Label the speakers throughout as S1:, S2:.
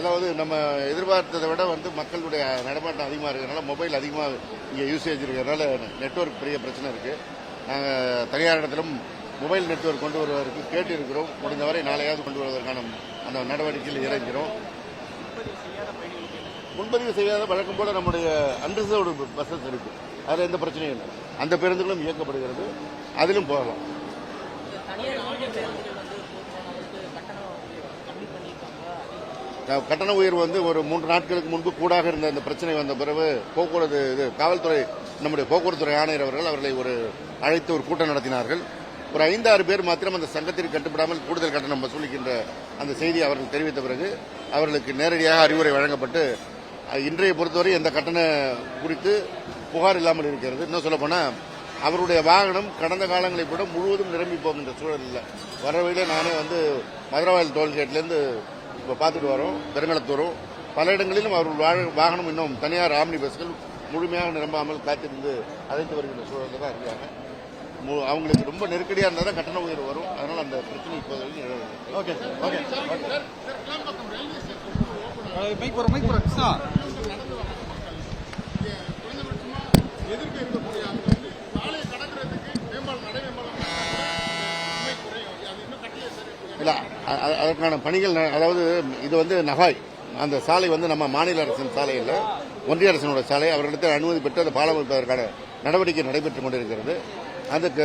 S1: அதாவது நம்ம எதிர்பார்த்ததை விட வந்து மக்களுடைய நடமாட்டம் அதிகமாக இருக்கிறதுனால மொபைல் அதிகமாக இங்கே யூசேஜ் இருக்கிறதுனால நெட்வொர்க் பெரிய பிரச்சனை இருக்குது நாங்கள் தனியார் இடத்திலும் மொபைல் நெட்வொர்க் கொண்டு வருவதற்கு கேட்டு இருக்கிறோம் முடிந்தவரை நாளையாவது கொண்டு வருவதற்கான அந்த நடவடிக்கையில் இறங்கிறோம் முன்பதிவு செய்யாத வழக்கம் போல நம்முடைய அன்ரிசர்வ்டு பஸ்ஸஸ் இருக்கு. அதில் எந்த பிரச்சனையும் இல்லை. அந்த பேருந்துகளும் இயக்கப்படுகிறது. அதிலும் போகலாம்
S2: தனியார் ஆட்டோ பேருந்துகள் வந்து போக்குவரத்து கட்டணம் கம்மி பண்ணியிருக்காங்க
S1: க- கட்டண உயர்வு வந்து ஒரு மூன்று நாட்களுக்கு முன்பு கூடாக இருந்த அந்த பிரச்சனை வந்த பிறகு போக்குவரத்து இது காவல்துறை நம்முடைய போக்குவரத்துறை ஆணையர் அவர்கள் அவர்களை ஒரு அழைத்து ஒரு கூட்டம் நடத்தினார்கள். ஒரு ஐந்தாறு பேர் மாத்திரம் அந்த சங்கத்திற்கு கட்டுப்படாமல் கூடுதல் கட்டணம் வசூலிக்கின்ற அந்த செய்தியை அவர்கள் தெரிவித்த பிறகு அவர்களுக்கு நேரடியாக அறிவுரை வழங்கப்பட்டு இன்றைய பொறுத்தவரை இந்த கட்டண குறித்து புகார் இல்லாமல் இருக்கிறது. இன்னும் சொல்ல அவருடைய வாகனம் கடந்த காலங்களை விட முழுவதும் நிரம்பி போகின்ற சூழல் இல்லை வர வழியில் நானே வந்து மதுரவாயல் டோல்கேட்லேருந்து இப்போ பார்த்துட்டு வரோம் பெருங்களத்தூரும் பல இடங்களிலும் அவர்கள் வா- வாகனம் இன்னும் தனியார் ஆம்னி பஸ்கள் முழுமையாக நிரம்பாமல் காத்திருந்து அழைத்து வருகின்ற சூழலில் தான் இருக்காங்க மு- அவங்களுக்கு ரொம்ப நெருக்கடியாக இருந்தால் தான் கட்டண உயர்வு வரும் அதனால் அந்த பிரச்சனை இப்போதைக்கு நிலவுது
S3: ஓகே ஓகே மைக் போற மைக் போற கிருஷ்ணா
S1: இல்லை அதற்கான பணிகள் ந- அதாவது இது வந்து நகாய். அந்த சாலை வந்து நம்ம மாநில அரசின் சாலை இல்லை. ஒன்றிய அரசினோட சாலை. அவர்களிடத்தில் அனுமதி பெற்று அதை பாலம் அமைப்பதற்கான நடவடிக்கை நடைபெற்றுக் கொண்டிருக்கிறது. அதுக்கு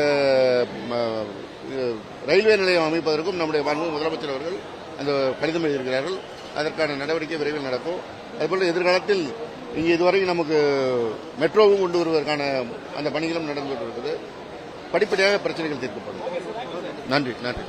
S1: ரயில்வே நிலையம் அமைப்பதற்கும் நம்முடைய மாண்பு முதலமைச்சர் அவர்கள் அந்த கடிதம் எழுதியிருக்கிறார்கள். அதற்கான நடவடிக்கை விரைவில் நடக்கும். அதுபோல் எதிர்காலத்தில் இங்கே இதுவரை நமக்கு மெட்ரோவும் கொண்டு வருவதற்கான அந்த பணிகளும் நடந்து கொண்டிருக்கிறது. படிப்படியாக பிரச்சனைகள் தீர்க்கப்படும். நன்றி நன்றி.